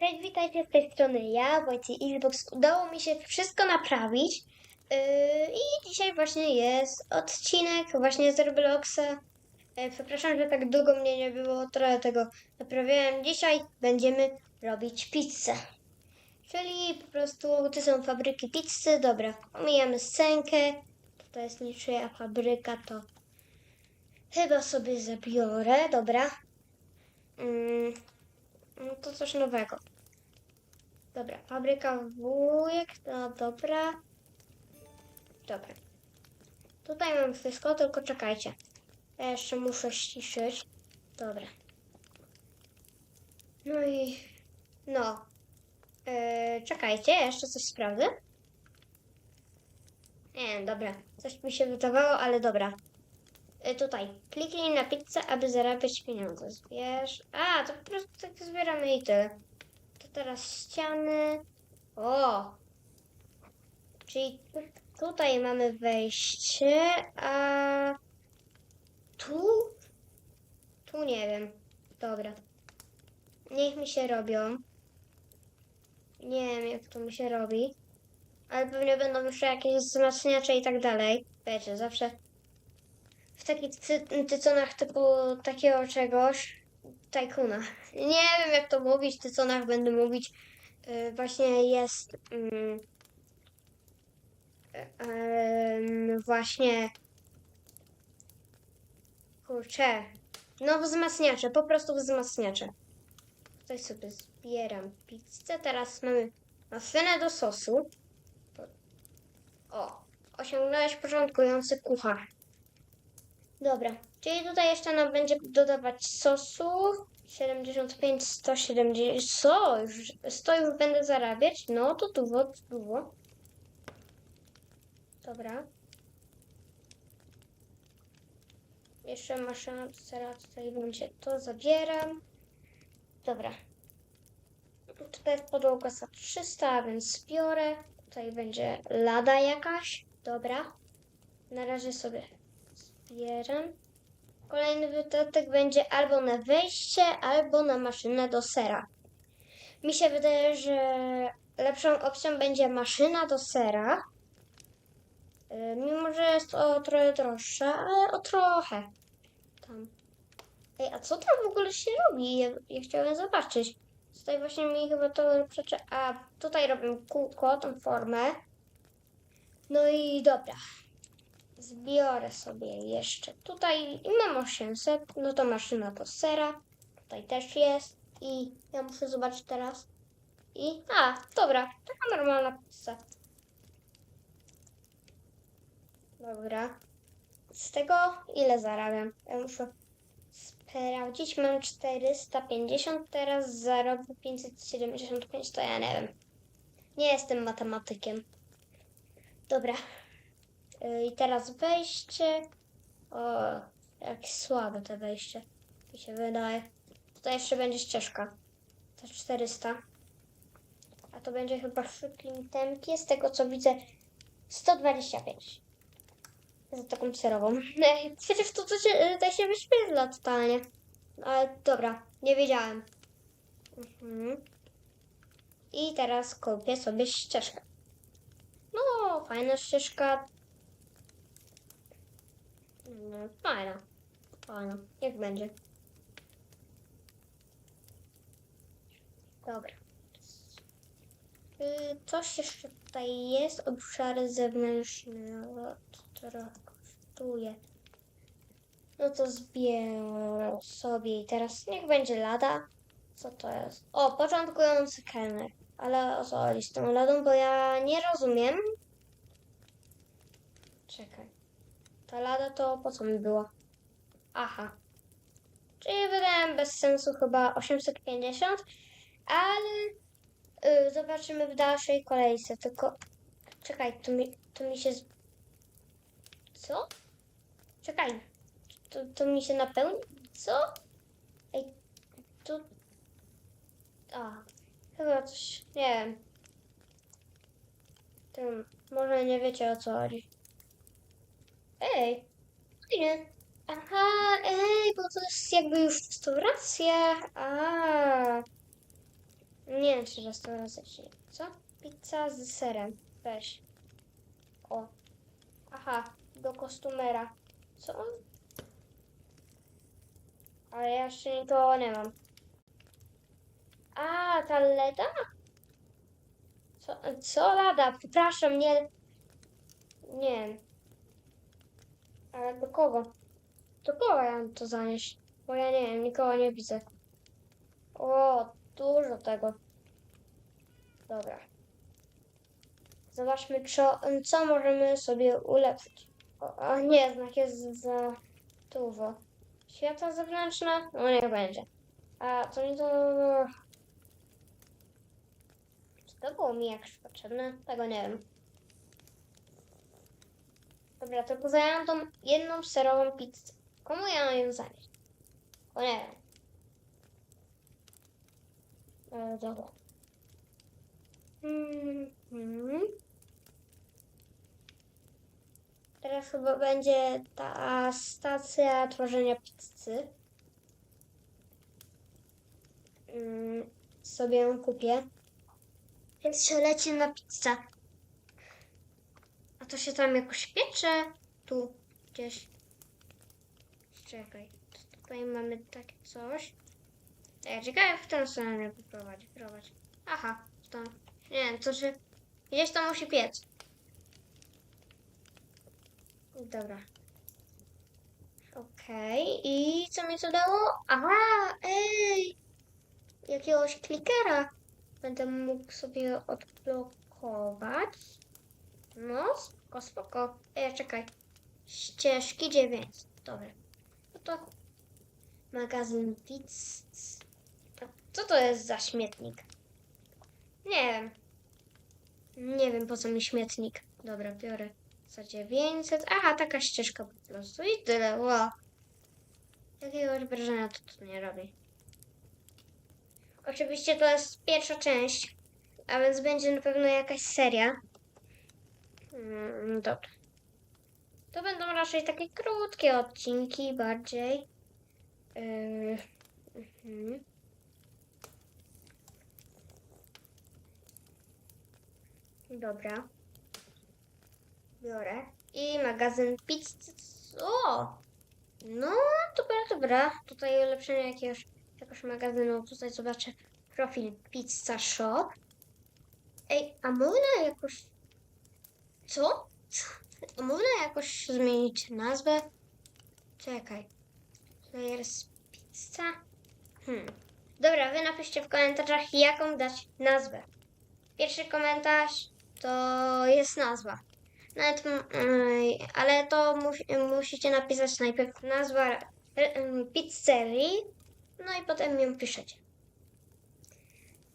Cześć, witajcie z tej strony ja, Wojciech Xbox. Udało mi się wszystko naprawić yy, i dzisiaj właśnie jest odcinek właśnie z Robloxa. Yy, przepraszam, że tak długo mnie nie było, trochę tego naprawiałem. Dzisiaj będziemy robić pizzę. Czyli po prostu to są fabryki pizzy. Dobra, omijamy scenkę. To jest niczyja fabryka, to chyba sobie zabiorę. Dobra. Mm, no to coś nowego. Dobra, fabryka wujek, no dobra. Dobra. Tutaj mam wszystko, tylko czekajcie. Ja jeszcze muszę ściszyć. Dobra. No i... No. Yy, czekajcie, jeszcze coś sprawdzę. Nie dobra. Coś mi się wydawało, ale dobra. Yy, tutaj. Kliknij na pizzę, aby zarabiać pieniądze. Zbierz... A, to po prostu tak zbieramy i tyle. To teraz ściany. O! Czyli tu- tutaj mamy wejście, a tu? Tu nie wiem. Dobra. Niech mi się robią. Nie wiem, jak to mi się robi. Ale pewnie będą jeszcze jakieś wzmacniacze i tak dalej. Wiecie, zawsze takich ty- tyconach typu takiego czegoś Tajkuna. Nie wiem jak to mówić, tyconach będę mówić. Yy, właśnie jest mm, em, właśnie kurczę. No wzmacniacze, po prostu wzmacniacze. Tutaj sobie zbieram pizzę. Teraz mamy maszynę do sosu. O, osiągnąłeś porządkujący kucharz. Dobra, czyli tutaj jeszcze nam będzie dodawać sosu. 75, 170. Co? Już 100 już będę zarabiać? No to dużo, dużo. Dobra. Jeszcze maszyna do sera, tutaj będzie to zabieram. Dobra. Tutaj podłoga za 300, a więc zbiorę. Tutaj będzie lada jakaś. Dobra. Na razie sobie zbieram. Kolejny wydatek będzie albo na wejście, albo na maszynę do sera. Mi się wydaje, że lepszą opcją będzie maszyna do sera. Yy, Mimo, że jest o trochę droższa, ale o trochę. Tam. Ej, a co tam w ogóle się robi? Ja, ja chciałem zobaczyć. Tutaj właśnie mi chyba to przeczy... A, tutaj robię kółko, tą formę. No i dobra. Zbiorę sobie jeszcze tutaj mam 800, no to maszyna do sera. Tutaj też jest i ja muszę zobaczyć teraz. I, a, dobra, taka normalna pizza. Dobra. Z tego ile zarabiam? Ja muszę sprawdzić. Mam 450, teraz zarobię 575, to ja nie wiem. Nie jestem matematykiem. Dobra. Yy, I teraz wejście. O, jak słabe to wejście. Mi się wydaje. Tutaj jeszcze będzie ścieżka. Za 400. A to będzie chyba w szybkim tempie. Z tego co widzę 125. Za taką serową. Ej, Przecież to, to się, tutaj się wyświetla totalnie. Ale dobra, nie wiedziałem. Mhm. I teraz kupię sobie ścieżkę. No, fajna ścieżka. No, fajna. Fajna. Jak będzie. Dobra. Y, Coś jeszcze tutaj jest. Obszary zewnętrzne. O, To trochę kosztuje. No to zbierę sobie i teraz niech będzie lada. Co to jest? O, początkujący kelner. Ale o co chodzi z tą ladą, bo ja nie rozumiem. Czekaj. Ta lada to po co mi była? Aha. Czyli wydałem bez sensu chyba 850, ale y, zobaczymy w dalszej kolejce. Tylko czekaj, tu mi, tu mi się. Z... Co? Czekaj. To, to mi się napełni? Co? Ej, tu. A, chyba coś. Nie wiem. Tym, może nie wiecie o co chodzi. Ej, fajnie. Aha, ej, bo to jest jakby już restauracja. A. Nie wiem, czy restauracja, czy nie. Co? Pizza z serem. Weź. O. Aha, do kostumera. Co? Ale ja jeszcze nikogo nie mam. A, ta Leda? Co, co Lada? Przepraszam, nie... Nie wiem. Ale do kogo? Do kogo ja mam to zanieść? Bo ja nie wiem, nikogo nie widzę. O, dużo tego. Dobra. Zobaczmy, co, co możemy sobie ulepszyć. O, nie, znak jest za dużo. Światła zewnętrzne? No niech będzie. A co mi to... Czy to było mi jakś potrzebne? Tego nie wiem. Dobra, to zajęłam tą jedną serową pizzę. Komu ja mam ją zanieść? O nie wiem. E, dobra. Mm, mm. Teraz chyba będzie ta stacja tworzenia pizzy. Mm, sobie ją kupię. Więc się leci na pizzę. To się tam jakoś piecze? Tu gdzieś. Czekaj. Tutaj mamy takie coś. Ej, czekaj, w tę stronę mnie poprowadzi. Prowadź. Aha, to. Nie wiem, to czy. Gdzieś to musi piec. Dobra. Okej, i co mi to dało? Aha, ej! Jakiegoś klikera będę mógł sobie odblokować. No, spoko, spoko. Ej, czekaj. Ścieżki 9. Dobra. No to magazyn pizz. Co to jest za śmietnik? Nie wiem. Nie wiem po co mi śmietnik. Dobra, biorę za 900. Aha, taka ścieżka po prostu. I tyle. Wow. Jakiegoś wrażenia to tu nie robi. Oczywiście to jest pierwsza część, a więc będzie na pewno jakaś seria. Mm, dobra. To będą raczej takie krótkie odcinki bardziej. Yy, mhm. Dobra. Biorę. I magazyn pizzy. O! No, dobra, dobra. Tutaj ulepszenie jakiegoś, jakiegoś magazynu. Tutaj zobaczę profil Pizza Shop. Ej, a można jakoś... Co? A można jakoś zmienić nazwę? Czekaj. Players Pizza? Hmm. Dobra, wy napiszcie w komentarzach, jaką dać nazwę. Pierwszy komentarz to jest nazwa. Nawet, ej, ale to musi, musicie napisać najpierw nazwa e, pizzerii, no i potem ją piszecie.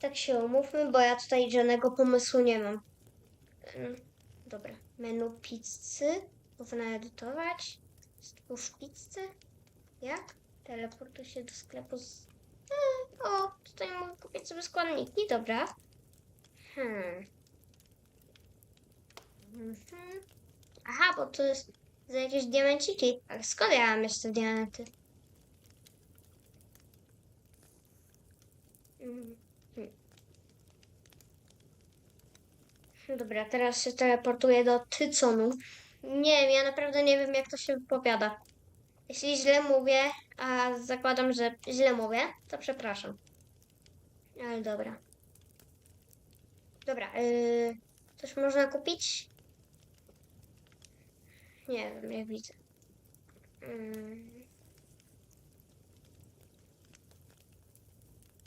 Tak się umówmy, bo ja tutaj żadnego pomysłu nie mam. Em, Dobra, menu pizzy. Można edytować. Stwórz pizzę. Jak? Teleportuj się do sklepu z... E, o, tutaj mogę kupić sobie składniki, dobra. Hmm. Mhm. Aha, bo to jest za jakieś diamenciki. Ale skąd ja mam jeszcze diamenty? Mhm. Dobra, teraz się teleportuję do Tyconu. Nie wiem, ja naprawdę nie wiem, jak to się wypowiada. Jeśli źle mówię, a zakładam, że źle mówię, to przepraszam. Ale dobra. Dobra, yy, coś można kupić? Nie wiem, nie widzę. Mm.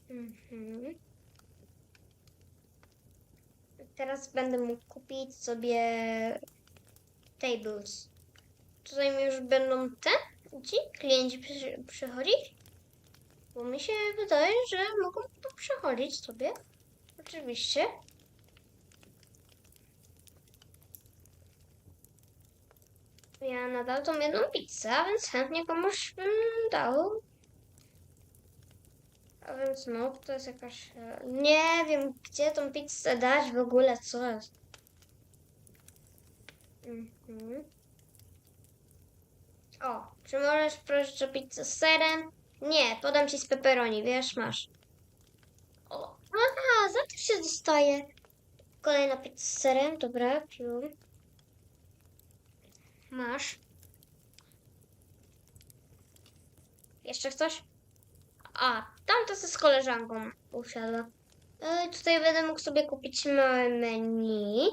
Mhm. Teraz będę mógł kupić sobie tables. Tutaj mi już będą te ci klienci przy, przychodzić? Bo mi się wydaje, że mogą tu przychodzić sobie. Oczywiście. Ja nadal tą jedną pizzę, więc chętnie komuś bym dał. A więc no, to jest jakaś... e, Nie wiem, gdzie tą pizzę dać w ogóle, co jest. Mhm. O, czy możesz prosić o pizzę z serem? Nie, podam ci z pepperoni, wiesz, masz. O, się dostaje? Kolejna pizza z serem, dobra, piu. Masz. Jeszcze ktoś? A, tamta ze z koleżanką usiadła. E, tutaj będę mógł sobie kupić małe menu.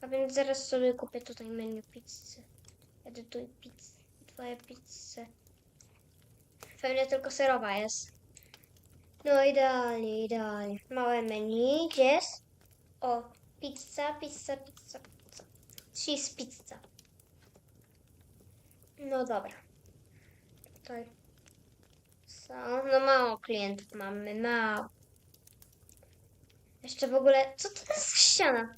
A więc zaraz sobie kupię tutaj menu pizzy. Edytuj pizzę. Twoje pizze. Pewnie tylko serowa jest. No idealnie, idealnie. Małe menu, gdzie jest? O, pizza, pizza, pizza, pizza. Cheese pizza. No dobra. Tutaj są, no mało klientów mamy, mało. Jeszcze w ogóle, co to jest ściana?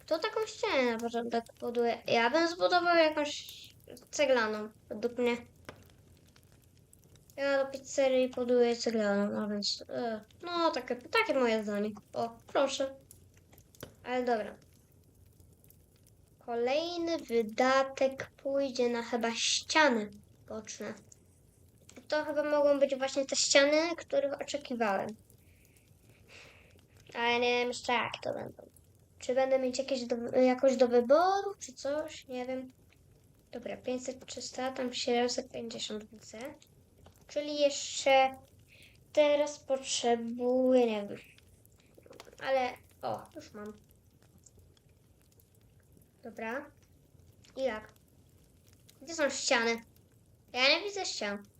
Kto taką ścianę na porządek buduje? Ja bym zbudował jakąś ceglaną, według mnie. Ja do pizzerii buduję ceglaną, a więc, e, no takie, takie moje zdanie. O, proszę. Ale dobra. Kolejny wydatek pójdzie na chyba ściany boczne. To chyba mogą być właśnie te ściany, których oczekiwałem. Ale nie wiem jeszcze jak to będą. Czy będę mieć jakieś do, jakoś do wyboru, czy coś? Nie wiem. Dobra, 500, 300, tam 750 widzę. Czyli jeszcze teraz potrzebuję, nie wiem. Ale, o, już mam. Dobra. I jak? Gdzie są ściany? Ja nie widzę ścian.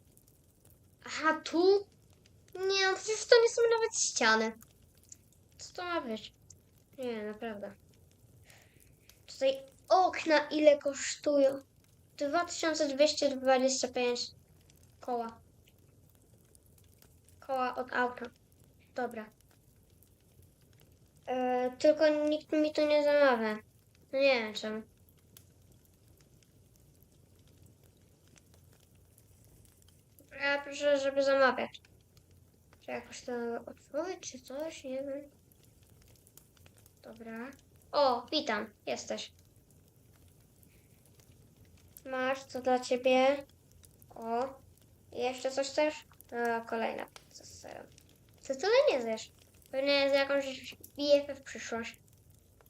Aha, tu? Nie, no przecież to nie są nawet ściany. Co to ma być? Nie, naprawdę. Tutaj okna ile kosztują? 2225 koła. Koła od auta. Dobra. E, tylko nikt mi tu nie zamawia. Nie wiem czemu. Ja proszę, żeby zamawiać. Czy jakoś to otworzyć, czy coś? Nie wiem. Dobra. O, witam, jesteś. Masz co dla ciebie? O, jeszcze coś też? O, kolejna pizza z serem. Co tyle nie zjesz? Pewnie z jakąś BFF przyszłość.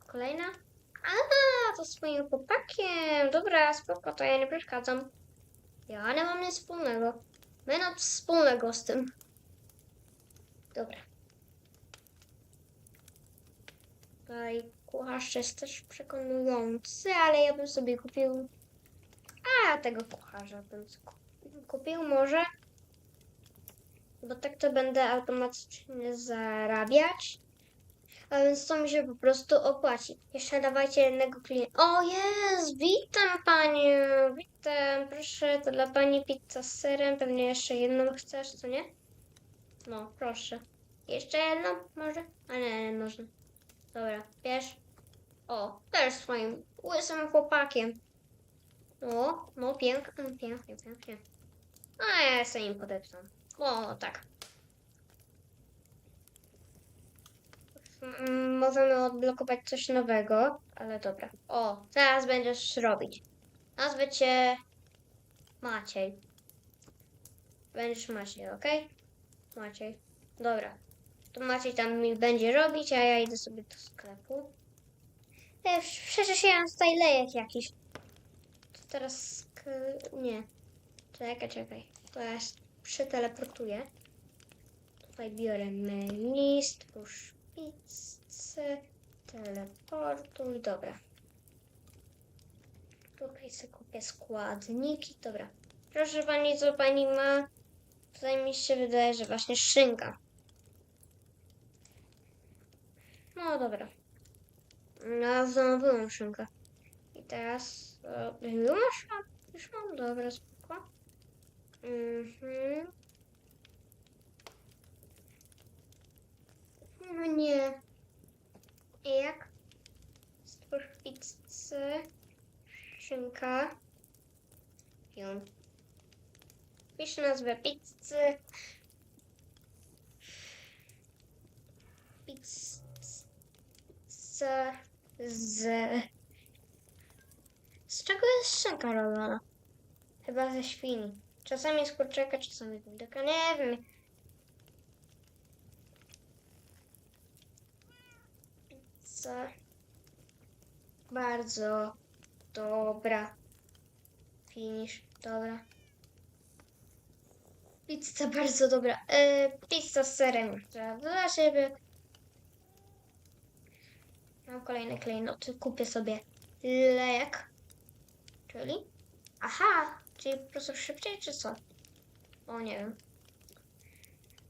Kolejna? A, to z moim chłopakiem. Dobra, spoko, to ja nie przeszkadzam. Ja nie mam nic wspólnego. Nic wspólnego z tym. Dobra. Tutaj kucharz jest też przekonujący, ale ja bym sobie kupił. A tego kucharza bym ku- kupił może. Bo tak to będę automatycznie zarabiać. A więc to mi się po prostu opłaci. Jeszcze dawajcie jednego klienta. O jest! Witam panią! Witam, proszę, to dla pani pizza z serem. Pewnie jeszcze jedną chcesz, co nie? No, proszę. Jeszcze jedną może? A nie, nie można. Dobra, bierz. O, też swoim łysym chłopakiem. O, no pięknie, pięknie, pięknie. A ja sobie im podepsam. O, tak. Mm, Możemy odblokować coś nowego, ale dobra. O, teraz będziesz robić. Nazwę cię Maciej. Będziesz Maciej, ok? Maciej. Dobra. To Maciej tam mi będzie robić, a ja idę sobie do sklepu. E, przecież ja mam tutaj lejek jakiś. To teraz... Nie. Czekaj, czekaj. To ja s- przyteleportuję. Tutaj biorę menu, stwórz pizzę, teleportuj, dobra. Tutaj sobie kupię składniki, dobra. Proszę pani, co pani ma? Tutaj mi się wydaje, że właśnie szynka. No dobra. No, zamówiłam szynkę. I teraz... E, już mam? Już mam? Dobra, spoko. Mhm. Nie. I jak? Stwórz pizzę. Szynka. Pion. Pisz nazwę pizzy. Pizza z... Z czego jest szynka robiona? Chyba ze świni. Czasami z kurczaka, czasami z. Nie wiem. Pizza. Bardzo dobra. Finish, dobra. Pizza bardzo dobra. E, pizza z serem. Dobra, Dla siebie. Mam kolejne klejnoty. Kupię sobie lek. Czyli? Aha, czyli po prostu szybciej, czy co? O, nie wiem.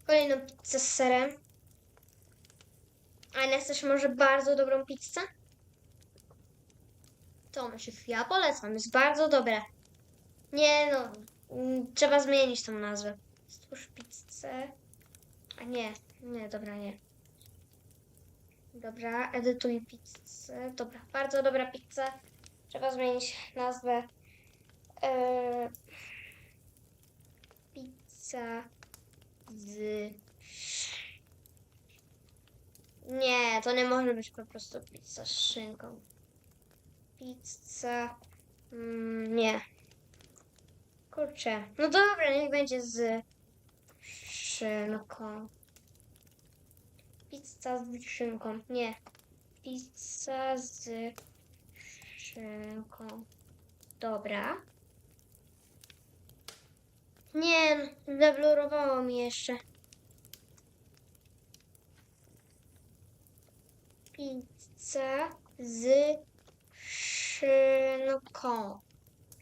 Kolejną pizzę z serem. A nie chcesz może bardzo dobrą pizzę? To myślę, ja polecam, jest bardzo dobre. Nie no, mm, trzeba zmienić tą nazwę. Stwórz pizzę. A nie, nie, dobra, nie. Dobra, edytuj pizzę. Dobra, bardzo dobra pizza. Trzeba zmienić nazwę. Eee, pizza z... Nie, to nie może być po prostu pizza z szynką. Pizza... Mm, nie. Kurczę. No dobra, niech będzie z szynką. Pizza z szynką. Nie. Pizza z szynką. Dobra. Nie, no, zablurowało mi jeszcze. Pizza z szynką.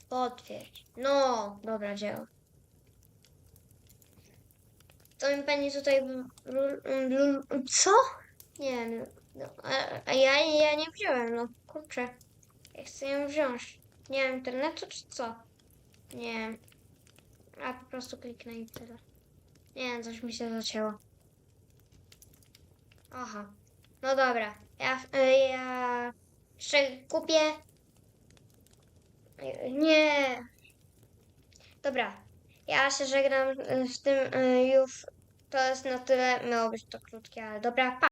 Potwierdź. No, dobra, działa. To mi pani tutaj... Co? Nie, no, no, a ja, ja nie wziąłem, no kurczę. Ja chcę ją wziąć. Nie mam internetu, czy co? Nie wiem. A po prostu kliknę i tyle. Nie wiem, coś mi się zacięło. Aha. No dobra. Ja, y, ja jeszcze kupię. Y, Nie. Dobra. Ja się żegnam z tym y, już. To jest na tyle. Miało być to krótkie, ale dobra. Pa.